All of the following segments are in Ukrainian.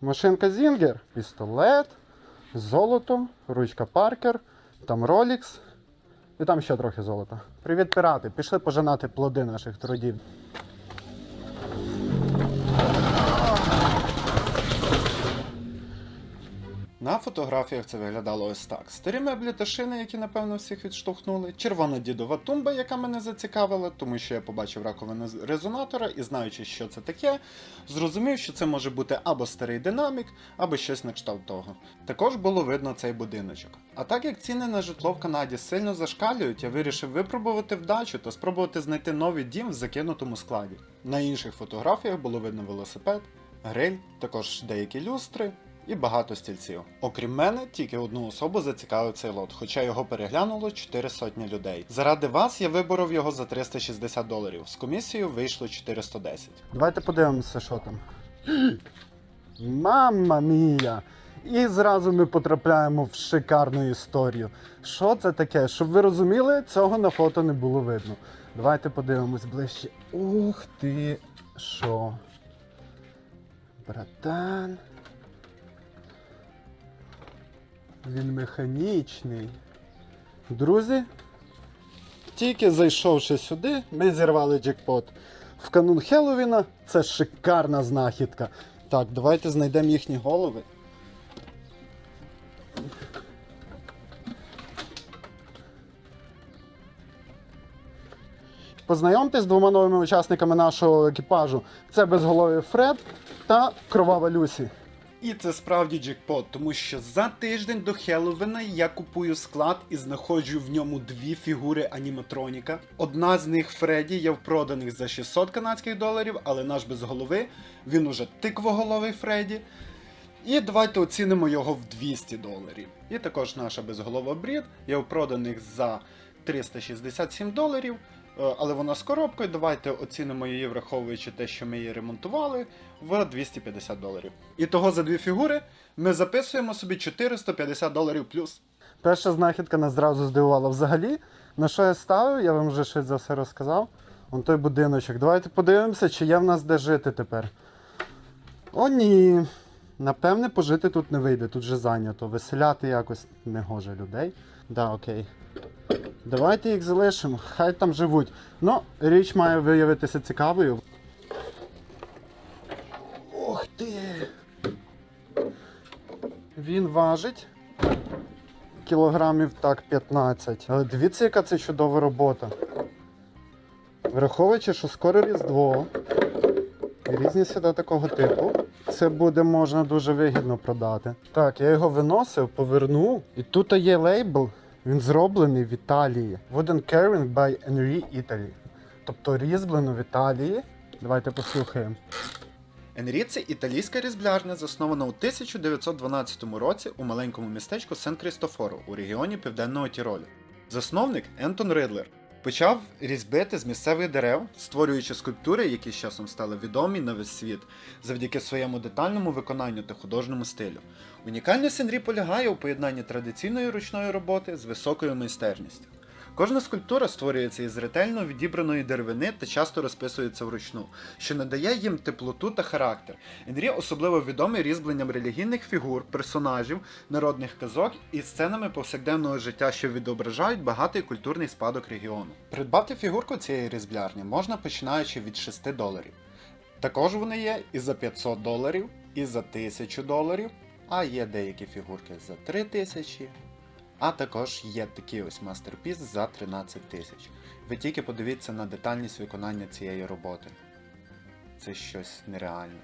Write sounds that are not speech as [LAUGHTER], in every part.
Машинка Зінгер, пістолет, золото, ручка Паркер, там Rolex і там ще трохи золота. Привіт, пірати! Пішли пожинати плоди наших трудів. На фотографіях це виглядало ось так: старі меблі та шини, які напевно всіх відштовхнули. Червона дідова тумба, яка мене зацікавила, тому що я побачив раковину резонатора і знаючи, що це таке, зрозумів, що це може бути або старий динамік, або щось на кшталт того. Також було видно цей будиночок. А так як ціни на житло в Канаді сильно зашкалюють, я вирішив випробувати вдачу та спробувати знайти новий дім в закинутому складі. На інших фотографіях було видно велосипед, гриль, також деякі люстри і багато стільців. Окрім мене, тільки одну особу зацікавив цей лот, хоча його переглянуло 4 сотні людей. Заради вас я виборов його за 360 доларів. З комісією вийшло 410. Давайте подивимося, що там. [GASPS] Мамма мія! І зразу ми потрапляємо в шикарну історію. Що це таке? Щоб ви розуміли, цього на фото не було видно. Давайте подивимось ближче. Ух ти що? Братан. Він механічний. Друзі, тільки зайшовши сюди, ми зірвали джекпот. В канун Хеллоуіна це шикарна знахідка. Так, давайте знайдемо їхні голови. Познайомтесь з двома новими учасниками нашого екіпажу. Це безголовий Фред та кровава Люсі. І це справді джекпот, тому що за тиждень до Хеллоуіна я купую склад і знаходжу в ньому дві фігури аніматроніка. Одна з них Фредді є в проданих за 600 канадських доларів, але наш без голови, він уже тиквоголовий Фредді. І давайте оцінимо його в 200 доларів. І також наша безголова Брід є в проданих за 367 доларів. Е, Але вона з коробкою. Давайте оцінимо її, враховуючи те, що ми її ремонтували, в 250 доларів. І того за дві фігури ми записуємо собі 450 доларів плюс. Перша знахідка нас зразу здивувала. Взагалі, на що я ставив, я вам вже щось за все розказав. Вон той будиночок. Давайте подивимося, чи є в нас де жити тепер. О, ні. Напевне, пожити тут не вийде, тут вже зайнято. Веселяти якось не гоже людей. Да, окей. Давайте їх залишимо, хай там живуть. Ну, річ має виявитися цікавою. Ох ти! Він важить кілограмів так 15. Але дивіться, яка це чудова робота. Враховуючи, що скоро Різдво, різні свята такого типу, це буде можна дуже вигідно продати. Так, я його виносив, повернув, і тут є лейбл. Він зроблений в Італії. Wooden Carving by Henry Italy. Тобто різьблено в Італії. Давайте послухаємо. Енрі це італійська різблярня, заснована у 1912 році у маленькому містечку Сен-Крістофоро у регіоні Південного Тіролю. Засновник Ентон Ридлер почав різьбити з місцевих дерев, створюючи скульптури, які з часом стали відомі на весь світ, завдяки своєму детальному виконанню та художньому стилю. Унікальність Енрі полягає у поєднанні традиційної ручної роботи з високою майстерністю. Кожна скульптура створюється із ретельно відібраної деревини та часто розписується вручну, що надає їм теплоту та характер. Енрі особливо відомий різьбленням релігійних фігур, персонажів, народних казок і сценами повсякденного життя, що відображають багатий культурний спадок регіону. Придбати фігурку цієї різблярні можна починаючи від 6 доларів. Також вони є і за 500 доларів, і за 1000 доларів, а є деякі фігурки за 3000. А також є такий ось мастерпіс за 13 тисяч. Ви тільки подивіться на детальність виконання цієї роботи. Це щось нереальне.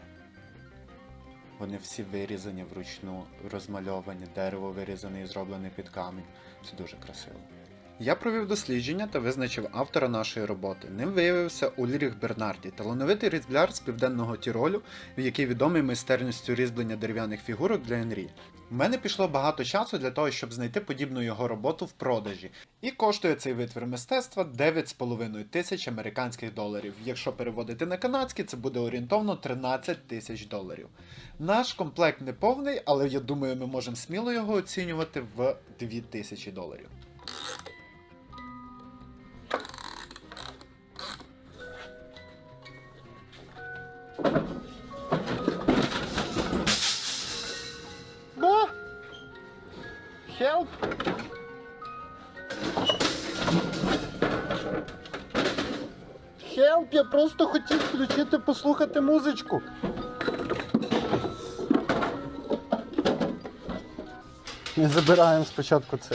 Вони всі вирізані вручну, розмальовані, дерево вирізане і зроблене під камінь. Це дуже красиво. Я провів дослідження та визначив автора нашої роботи. Ним виявився Ульріх Бернарді, талановитий різбляр з південного Тіролю, який відомий майстерністю різьблення дерев'яних фігурок для Енрі. У мене пішло багато часу для того, щоб знайти подібну його роботу в продажі. І коштує цей витвір мистецтва 9,5 тисяч американських доларів. Якщо переводити на канадські, це буде орієнтовно 13 тисяч доларів. Наш комплект не повний, але я думаю, ми можемо сміло його оцінювати в 2 тисячі доларів. Ну, Бо? Хелп? Хелп, я просто хотів включити, послухати музичку. Ми забираємо спочатку це.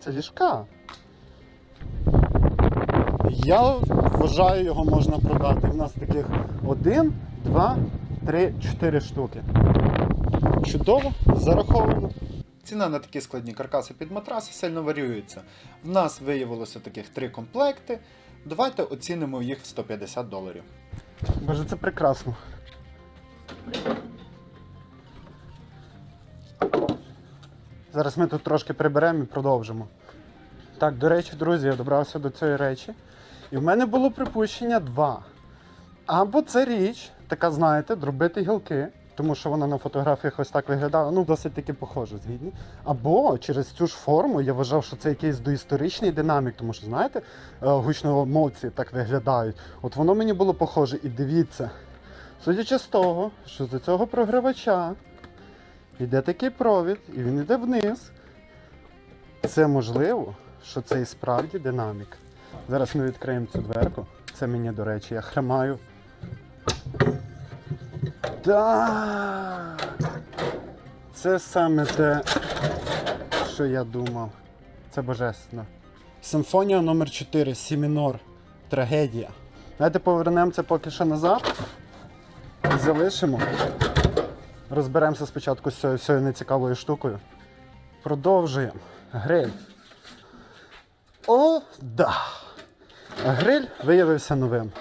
Це ліжка. Я вважаю, його можна продати. У нас таких один два, три, чотири штуки. Чудово, зараховано. Ціна на такі складні каркаси під матраси сильно варіюється. В нас виявилося таких три комплекти. Давайте оцінимо їх в 150 доларів. Боже, це прекрасно. Зараз ми тут трошки приберемо і продовжимо. Так, до речі, друзі, я добрався до цієї речі. І в мене було припущення два. Або це річ, така, знаєте, дробити гілки, тому що вона на фотографіях ось так виглядала, ну, досить таки похоже, згідні. Або через цю ж форму я вважав, що це якийсь доісторичний динамік, тому що, знаєте, е, гучномовці так виглядають. От воно мені було похоже. І дивіться, судячи з того, що з цього програвача йде такий провід, і він йде вниз. Це можливо, що це і справді динамік. Зараз ми відкриємо цю дверку. Це мені, до речі, я хремаю. Так! Це саме те, що я думав. Це божественно. Симфонія номер 4 Сі мінор. Трагедія. Давайте повернемо це поки що назад. Залишимо. Розберемося спочатку з цією всією нецікавою штукою. Продовжуємо. Гриль. О, да! Гриль виявився новим.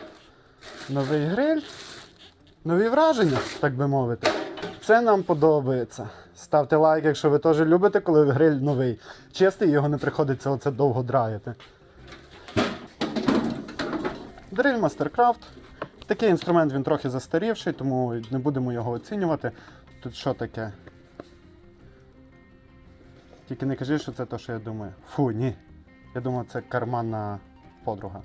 Новий гриль. Нові враження, так би мовити. Це нам подобається. Ставте лайк, якщо ви теж любите, коли гриль новий. Чистий, його не приходиться оце довго драяти. Дриль Mastercraft. Такий інструмент він трохи застарівший, тому не будемо його оцінювати. Тут що таке? Тільки не кажи, що це те, що я думаю. Фу, ні. Я думаю, це карманна подруга.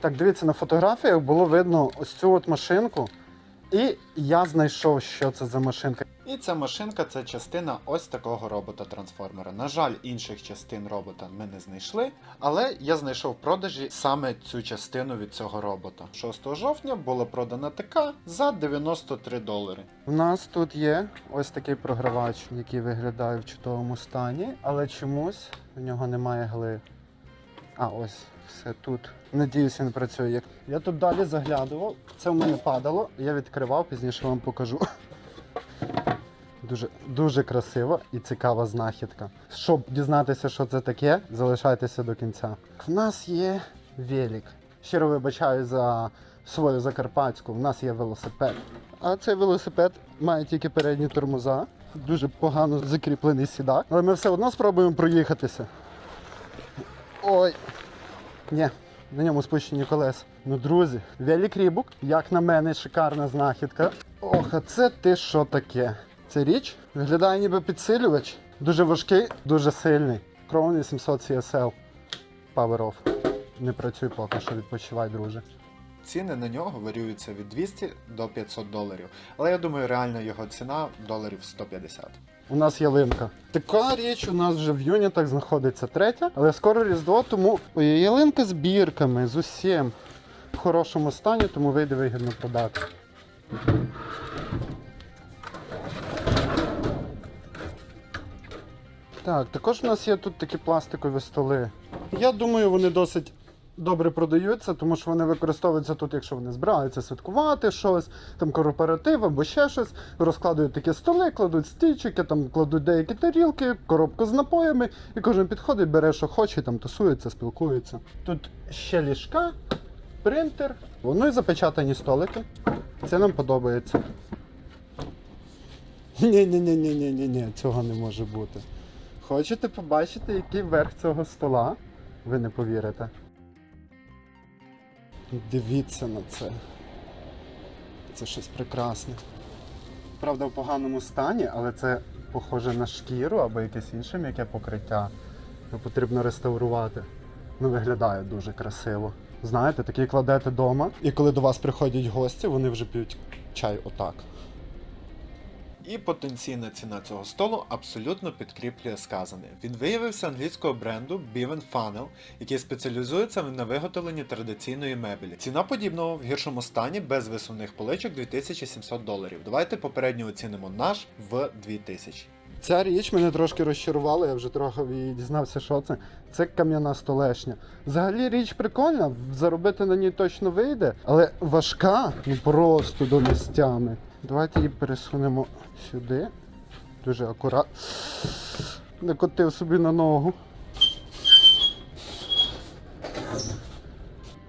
Так, дивіться, на фотографіях було видно ось цю от машинку. І я знайшов, що це за машинка. І ця машинка це частина ось такого робота-трансформера. На жаль, інших частин робота ми не знайшли, але я знайшов в продажі саме цю частину від цього робота. 6 жовтня була продана така за 93 долари. У нас тут є ось такий програвач, який виглядає в чудовому стані, але чомусь в нього немає гли. А, ось все тут. Надіюся, не працює. Я тут далі заглядував, це в мене падало, я відкривав, пізніше вам покажу. Дуже, дуже красива і цікава знахідка. Щоб дізнатися, що це таке, залишайтеся до кінця. У нас є велик. Щиро вибачаю за свою закарпатську. У нас є велосипед. А цей велосипед має тільки передні тормоза. Дуже погано закріплений сідак. Але ми все одно спробуємо проїхатися. Ой. Ні, на ньому спущені колеса. Ну, друзі, велик рібук, як на мене, шикарна знахідка. Ох, а це ти що таке? Це річ виглядає ніби підсилювач. Дуже важкий, дуже сильний. Crown 800 CSL. Power off. Не працюй поки що, відпочивай, друже. Ціни на нього варіюються від 200 до 500 доларів. Але я думаю, реально його ціна доларів 150. У нас ялинка. Така річ у нас вже в юнітах знаходиться третя, але скоро Різдво, тому ялинка з бірками, з усім. В хорошому стані, тому вийде вигідно продати. Так, також у нас є тут такі пластикові столи. Я думаю, вони досить добре продаються, тому що вони використовуються тут, якщо вони збираються святкувати щось, там корпоратив або ще щось. Розкладують такі столи, кладуть стільчики, там кладуть деякі тарілки, коробку з напоями, і кожен підходить, бере, що хоче, там тусується, спілкується. Тут ще ліжка, принтер, воно і запечатані столики. Це нам подобається. Ні-ні-ні-ні-ні-ні, цього не може бути. Хочете побачити, який верх цього стола? Ви не повірите. Дивіться на це. Це щось прекрасне. Правда, в поганому стані, але це похоже на шкіру або якесь інше м'яке покриття. Потрібно реставрувати. Ну, виглядає дуже красиво. Знаєте, такий кладете вдома, і коли до вас приходять гості, вони вже п'ють чай отак. І потенційна ціна цього столу абсолютно підкріплює сказане. Він виявився англійського бренду Bevan Funnel, який спеціалізується на виготовленні традиційної мебелі. Ціна подібного в гіршому стані без висувних поличок 2700 доларів. Давайте попередньо оцінимо наш в 2000. Ця річ мене трошки розчарувала, я вже трохи дізнався, що це. Це кам'яна столешня. Взагалі річ прикольна, заробити на ній точно вийде, але важка, ну просто до місцями. Давайте її пересунемо сюди. Дуже акуратно. Не котив собі на ногу.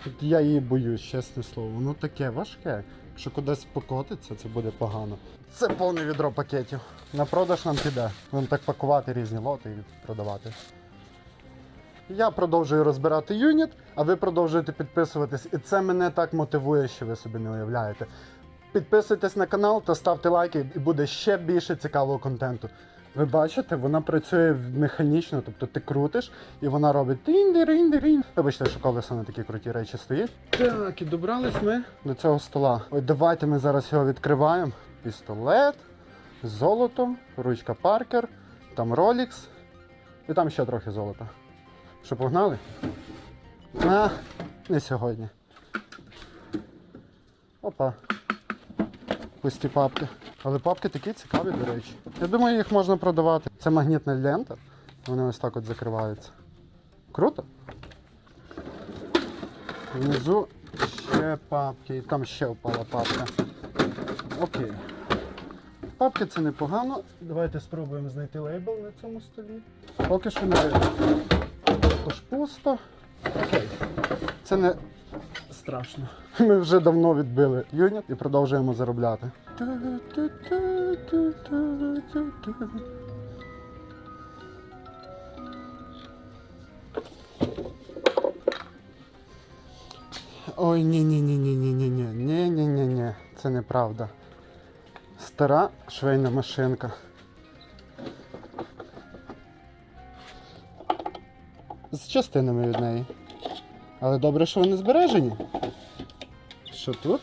От Я її боюсь, чесне слово. Воно таке важке. Якщо кудись покотиться, це буде погано. Це повне відро пакетів. На продаж нам піде. Будемо так пакувати різні лоти і продавати. Я продовжую розбирати юніт, а ви продовжуєте підписуватись. І це мене так мотивує, що ви собі не уявляєте. Підписуйтесь на канал та ставте лайки, і буде ще більше цікавого контенту. Ви бачите, вона працює механічно, тобто ти крутиш і вона робить тин-дирин-дирин. Вибачте, що колесо на такі круті речі стоїть. Так, і добрались ми до цього стола. Ой, давайте ми зараз його відкриваємо. Пістолет, золото, ручка Паркер, там Rolex і там ще трохи золота. Що погнали? А, не сьогодні. Опа. Пусті папки. Але папки такі цікаві, до речі. Я думаю, їх можна продавати. Це магнітна лента. Вони ось так от закриваються. Круто. Внизу ще папки, і там ще впала папка. Окей. Папки це непогано. Давайте спробуємо знайти лейбл на цьому столі. Поки що не видно. Також пусто. Окей. Це не страшно. Ми вже давно відбили юніт і продовжуємо заробляти. Ой, ні, ні, ні, ні, ні, ні, ні, ні, ні, ні, ні, це неправда. Стара швейна машинка. З частинами від неї. Але добре, що вони збережені. Що тут?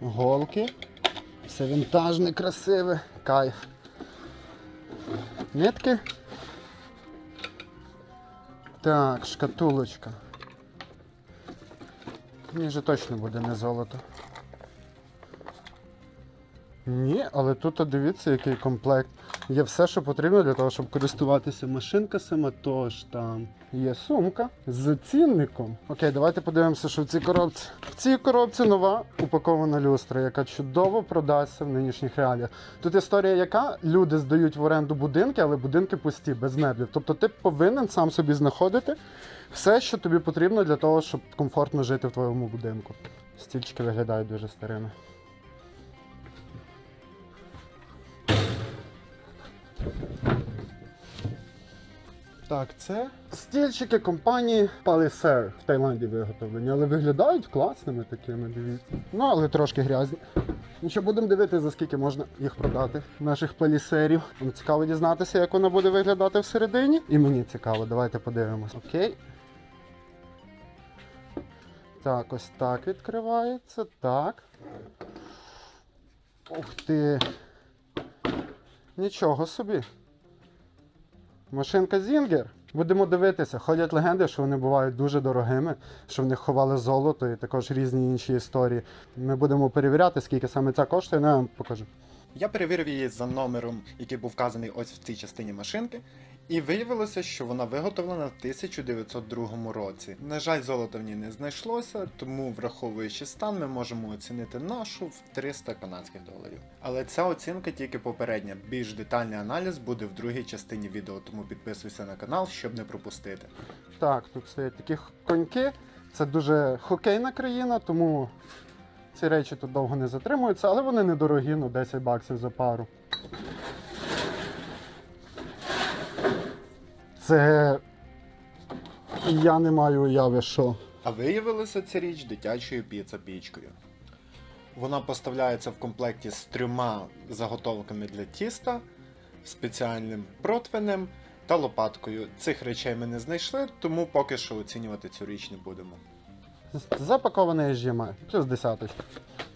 Голки. Все вінтажне, красиве. Кайф. Нитки. Так, шкатулочка. Мені же точно буде не золото. Ні, але тут дивіться, який комплект. Є все, що потрібно для того, щоб користуватися машинка сама тож там. Є сумка з цінником. Окей, давайте подивимося, що в цій коробці. В цій коробці нова упакована люстра, яка чудово продасться в нинішніх реаліях. Тут історія, яка люди здають в оренду будинки, але будинки пусті, без меблів. Тобто ти повинен сам собі знаходити все, що тобі потрібно для того, щоб комфортно жити в твоєму будинку. Стільчики виглядають дуже старими. Так, це стільчики компанії Palisair в Таїланді виготовлені, але виглядають класними такими, дивіться. Ну, але трошки грязні. Ну що, будемо дивитися, за скільки можна їх продати, наших палісерів. Вам цікаво дізнатися, як вона буде виглядати всередині. І мені цікаво, давайте подивимось. Окей. Так, ось так відкривається. Так. Ух ти. Нічого собі. Машинка Зінгер. Будемо дивитися. Ходять легенди, що вони бувають дуже дорогими, що в них ховали золото і також різні інші історії. Ми будемо перевіряти, скільки саме ця коштує, ну я вам покажу. Я перевірив її за номером, який був вказаний ось в цій частині машинки, і виявилося, що вона виготовлена в 1902 році. На жаль, золота в ній не знайшлося, тому, враховуючи стан, ми можемо оцінити нашу в 300 канадських доларів. Але ця оцінка тільки попередня. Більш детальний аналіз буде в другій частині відео, тому підписуйся на канал, щоб не пропустити. Так, тут стоять такі коньки. Це дуже хокейна країна, тому ці речі тут довго не затримуються, але вони недорогі, ну 10 баксів за пару. Це. Я не маю уяви, що. А виявилася ця річ дитячою піца-пічкою. Вона поставляється в комплекті з трьома заготовками для тіста, спеціальним противнем та лопаткою. Цих речей ми не знайшли, тому поки що оцінювати цю річ не будемо. Запакований HDMI, плюс десяточка.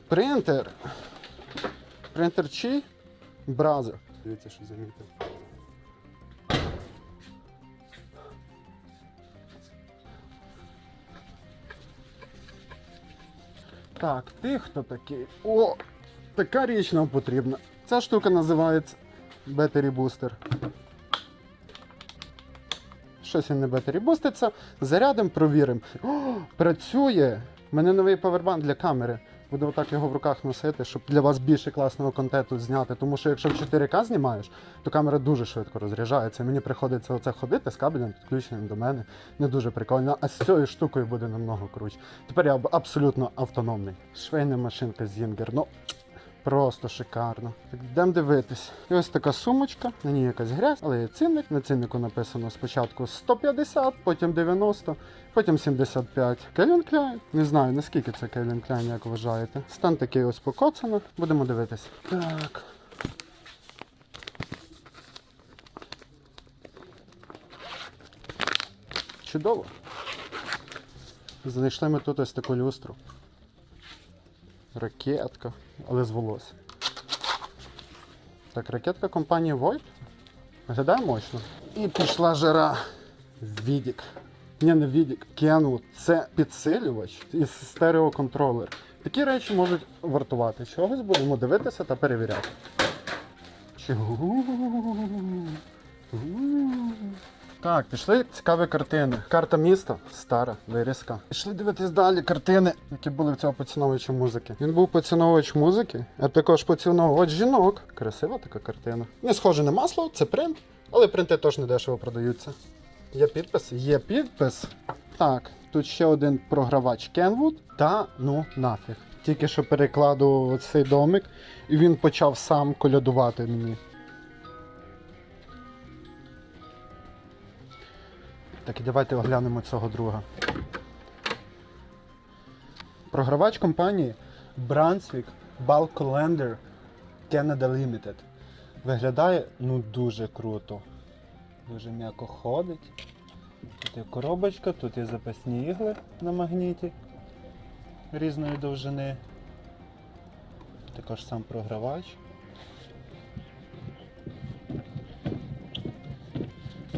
Принтер. Принтер чий? Бразер. Дивіться, що замітив. Так, ти хто такий? О! Така річ нам потрібна. Ця штука називається Battery Booster. Щось він не Battery буститься. Зарядимо, провіримо. О, працює! У мене новий павербанк для камери. Буду отак його в руках носити, щоб для вас більше класного контенту зняти. Тому що якщо в 4К знімаєш, то камера дуже швидко розряджається. Мені приходиться оце ходити з кабелем підключеним до мене. Не дуже прикольно. А з цією штукою буде намного круче. Тепер я аб- абсолютно автономний. Швейна машинка Зінгер. Ну, Просто шикарно. Йдемо дивитись. І ось така сумочка, на ній якась грязь, але є цінник. На ціннику написано спочатку 150, потім 90, потім 75. Келін Кляйн. Не знаю, наскільки це Келін Кляйн, як вважаєте. Стан такий ось покоцано. Будемо дивитись. Так. Чудово. Знайшли ми тут ось таку люстру. Ракетка, але з волосся. Так, ракетка компанії Void. Виглядає мощно. І пішла жара. Відік. Ні, не Відік, Kenwood. Це підсилювач і стереоконтролер. Такі речі можуть вартувати чогось, будемо дивитися та перевіряти. Чого? Так, пішли цікаві картини. Карта міста стара, вирізка. Пішли дивитись далі картини, які були в цього поціновувача музики. Він був поціновувач музики, а також поціновувач жінок. Красива така картина. Не схоже на масло, це принт, але принти теж недешево продаються. Є підпис? Є підпис. Так, тут ще один програвач Kenwood та ну нафіг. Тільки що перекладу цей домик, і він почав сам колядувати мені. Так, і давайте оглянемо цього друга. Програвач компанії Brunswick Bulk Lander Canada Limited. Виглядає ну дуже круто. Дуже м'яко ходить. Тут є коробочка, тут є запасні ігли на магніті різної довжини. Також сам програвач.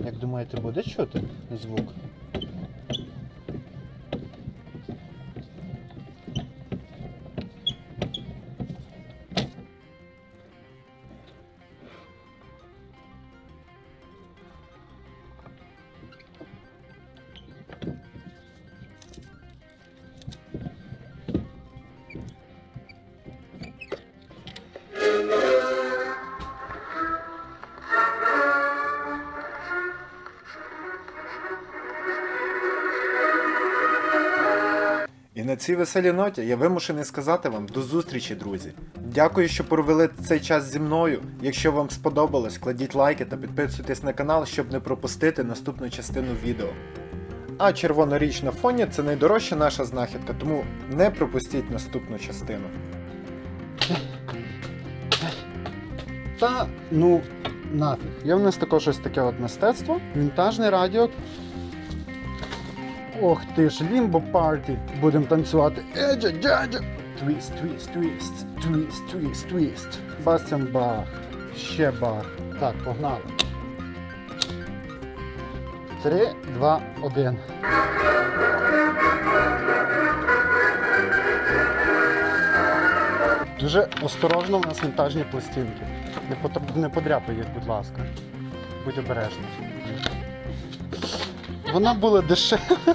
Як думаєте, буде чути звук? Цій веселій ноті я вимушений сказати вам до зустрічі, друзі. Дякую, що провели цей час зі мною. Якщо вам сподобалось, кладіть лайки та підписуйтесь на канал, щоб не пропустити наступну частину відео. А червона на фоні це найдорожча наша знахідка, тому не пропустіть наступну частину. Та ну нафіг. Є в нас також ось таке от мистецтво. Вінтажне радіо. Ох ти ж, лімбо парті. Будемо танцювати. Еджа, джаджа. Твіст, твіст, твіст, твіст, твіст, твіст. Бастіан Бах. Ще бах. Так, погнали. Три, два, один. Дуже осторожно у нас вінтажні пластинки. Не, потр- не подряпай їх, будь ласка. Будь обережний. Вона була дешева. [LAUGHS]